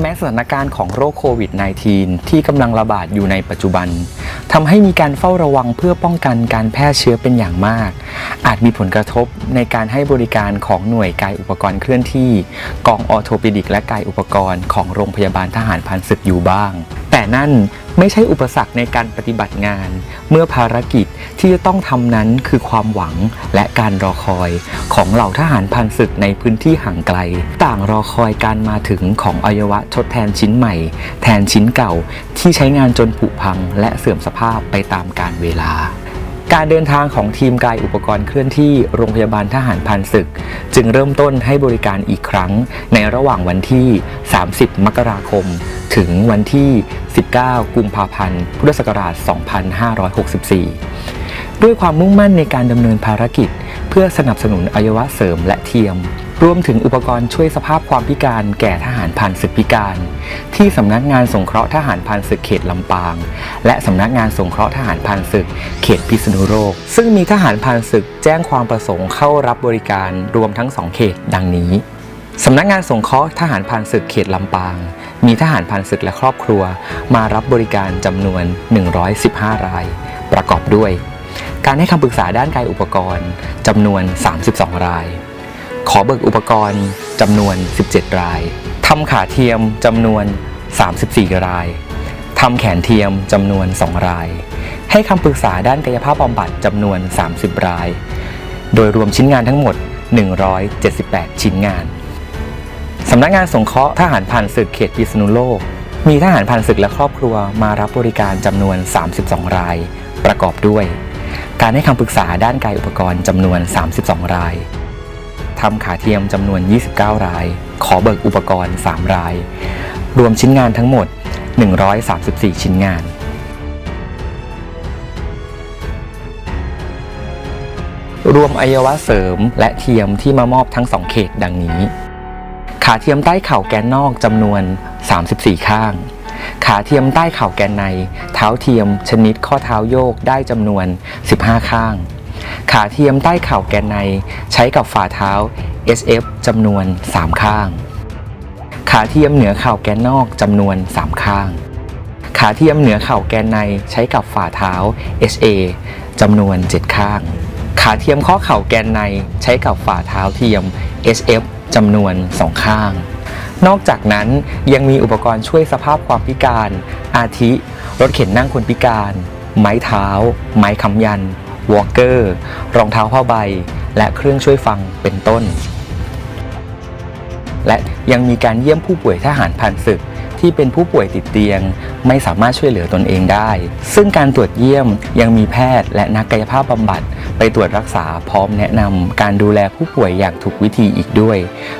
แม้สถานการณ์ของโรคโควิด -19 ที่กำลังระบาดอยู่ในปัจจุบันทำให้มีการเฝ้าระวังเพื่อป้องกันการแพร่เชื้อเป็นอย่างมาก อาจมีผลกระทบในการให้บริการของหน่วยกายอุปกรณ์เคลื่อนที่ กองออโทปิดิกและกายอุปกรณ์ของโรงพยาบาลทหารพันศึกอยู่บ้าง แต่นั่น ไม่ใช่อุปสรรคในการปฏิบัติงาน เมื่อภารกิจที่จะต้องทำนั้นคือความหวังและการรอคอยของเหล่าทหารพันศึกในพื้นที่ห่างไกล ต่างรอคอยการมาถึงของอวัยวะทดแทนชิ้นใหม่ แทนชิ้นเก่าที่ใช้งานจนผุพังและเสื่อมสภาพไปตามกาลเวลา การเดินทางของทีมกายอุปกรณ์เคลื่อนที่โรงพยาบาลทหารพันศึก จึงเริ่มต้นให้บริการอีกครั้งในระหว่างวันที่ 30 มกราคม ถึงวันที่ 19 กุมภาพันธ์ พุทธศักราช 2564 ด้วยความมุ่งมั่นในการดำเนินภารกิจ พื่อสนับสนุนอวัยวะเสริมและเทียม รวมถึงอุปกรณ์ช่วยสภาพความพิการแก่ทหารพันศึกพิการ ที่สำนักงานสงเคราะห์ทหารพันศึกเขตลำปาง และสำนักงานสงเคราะห์ทหารพันศึกเขตพิษณุโลก ซึ่งมีทหารพันศึกแจ้งความประสงค์เข้ารับบริการรวมทั้งสองเขตดังนี้สำนักงานสงเคราะห์ทหารพันศึกเขตลำปาง มีทหารพันศึกและครอบครัว มารับบริการจำนวน 115 ราย ประกอบด้วย การให้คำปรึกษาด้านกายอุปกรณ์จำนวน 32 ราย ขอเบิกอุปกรณ์จำนวน 17 รายทำขาเทียมจำนวน 34 รายทำแขนเทียมจำนวน 2 ราย ให้คำปรึกษาด้านกายภาพบำบัดจำนวน 30 ราย โดยรวมชิ้นงานทั้งหมด 178 ชิ้นงาน สำนักงานสงเคราะห์ทหารผ่านศึกเขตพิษณุโลก มีทหารผ่านศึกและครอบครัวมารับบริการจำนวน 32 ราย ประกอบด้วย การให้คำปรึกษาด้านกายอุปกรณ์จำนวน 32 รายทำขาเทียมจำนวน 29 ราย ขอเบิกอุปกรณ์ 3 ราย รวมชิ้นงานทั้งหมด 134 ชิ้นงานรวมอวัยวะเสริมและเทียมที่มามอบทั้ง 2 เขตดังนี้ ขาเทียมใต้เข่าแกนนอกจำนวน 34 ข้าง ขาเทียมใต้เข่าแกนใน เท้าเทียมชนิดข้อเท้าโยกได้จำนวน 15 ข้าง ขาเทียมใต้เข่าแกนใน ใช้กับฝ่าเท้า SF จำนวน 3 ข้าง ขาเทียมเหนือเข่าแกนนอกจำนวน 3 ข้าง ขาเทียมเหนือเข่าแกนในใช้กับฝ่าเท้า HA จำนวน 7 ข้าง ขาเทียมข้อเข่าแกนในใช้กับฝ่าเท้าเทียม SF จำนวน 2 ข้าง นอกจากนั้นยังมีอุปกรณ์ช่วยสภาพความพิการ อาทิ รถเข็นนั่งคนพิการ ไม้เท้า ไม้ค้ำยัน วอลเกอร์ รองเท้าผ้าใบ และเครื่องช่วยฟังเป็นต้น และยังมีการเยี่ยมผู้ป่วยทหารผ่านศึกที่เป็นผู้ป่วยติดเตียง ไม่สามารถช่วยเหลือตนเองได้ ซึ่งการตรวจเยี่ยมยังมีแพทย์และนักกายภาพบำบัด ไปตรวจรักษาพร้อมแนะนำการดูแลผู้ป่วยอย่างถูกวิธีอีกด้วย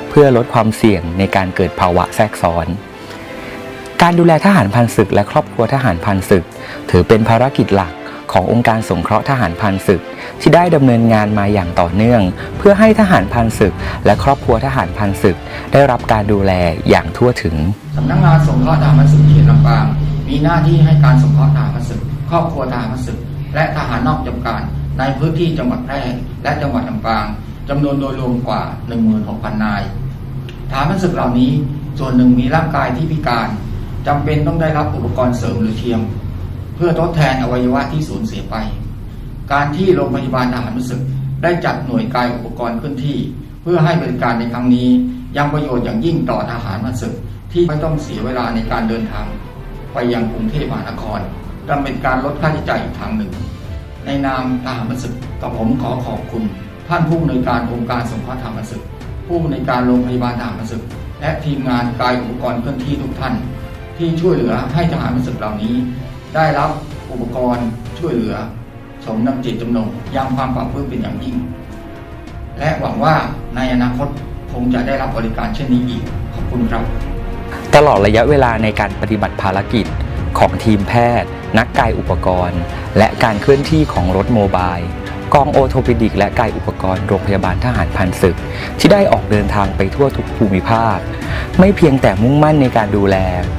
เพื่อลดความเสี่ยงในการเกิดภาวะแทรกซ้อน การดูแลทหารพันศึก และครอบครัวทหารพันศึก ถือเป็นภารกิจหลักขององค์การสงเคราะห์ทหารพันศึก ที่ได้ดำเนินงานมาอย่างต่อเนื่อง เพื่อให้ทหารพันศึก และครอบครัวทหารพันศึก ได้รับการดูแลอย่างทั่วถึงสำนักงานสงเคราะห์ทหารพันศึกเขตลำปางมีหน้าที่ให้การสงเคราะห์ทหารพันศึก ครอบครัวทหารพันศึก และทหารนอกจำการ ในพื้นที่จังหวัดแพร่และจังหวัดลำปางจำนวนโดยรวมกว่า 16,000 นายทหารพันศึกเหล่านี้ส่วนหนึ่งมีร่างกายที่พิการจำเป็นต้องได้รับอุปกรณ์เสริมหรือเทียม เพื่อทดแทนอวัยวะที่สูญเสียไป การที่โรงพยาบาลทหารพันศึกได้จัดหน่วยกายอุปกรณ์เคลื่อนที่ เพื่อให้บริการในครั้งนี้ยังประโยชน์อย่างยิ่งต่อทหารพันศึกที่ไม่ต้องเสียเวลาในการเดินทาง ไปยังกรุงเทพมหานครดำเป็นการลดค่าใช้จ่ายอีกทางหนึ่ง ในนามทหารพันศึกกับผมขอขอบคุณ ท่านผู้อำนวยการองค์การสงเคราะห์ทหารพันศึก ผู้อำนวยการโรงพยาบาลทหารพันศึก และทีมงานกายอุปกรณ์เคลื่อนที่ทุกท่าน ที่ช่วยเหลือให้ทหารพันศึกเหล่านี้ ได้รับอุปกรณ์ช่วยเหลือ สมนำจิตจำนงยังความปรับปรื้มเป็นอย่างยิ่ง และหวังว่าในอนาคตคงจะได้รับบริการเช่นนี้อีกขอบคุณครับ ตลอดระยะเวลาในการปฏิบัติภารกิจของทีมแพทย์ นักกายอุปกรณ์ และการเคลื่อนที่ของรถโมบายกองโอโทปิดิกและกายอุปกรณ์โรงพยาบาลทหารพันศึก ที่ได้ออกเดินทางไปทั่วทุกภูมิภาค ไม่เพียงแต่มุ่งมั่นในการดูแล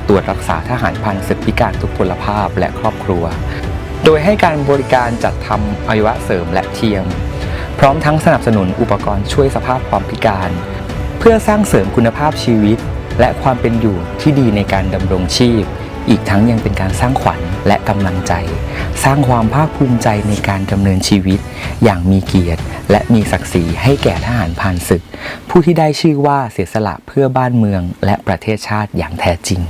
ตรวจรักษาทหารพันศึกพิการทุกพลภาพและครอบครัว โดยให้การบริการจัดทำอวัยวะเสริมและเทียม พร้อมทั้งสนับสนุนอุปกรณ์ช่วยสภาพความพิการ เพื่อสร้างเสริมคุณภาพชีวิต และความเป็นอยู่ที่ดีในการดำรงชีพ อีกทั้งยังเป็นการสร้างขวัญและกำลังใจ สร้างความภาคภูมิใจในการดำเนินชีวิต อย่างมีเกียรติ และมีศักดิ์ศรีให้แก่ทหารผ่านศึก ผู้ที่ได้ชื่อว่าเสียสละเพื่อบ้านเมืองและประเทศชาติอย่างแท้จริง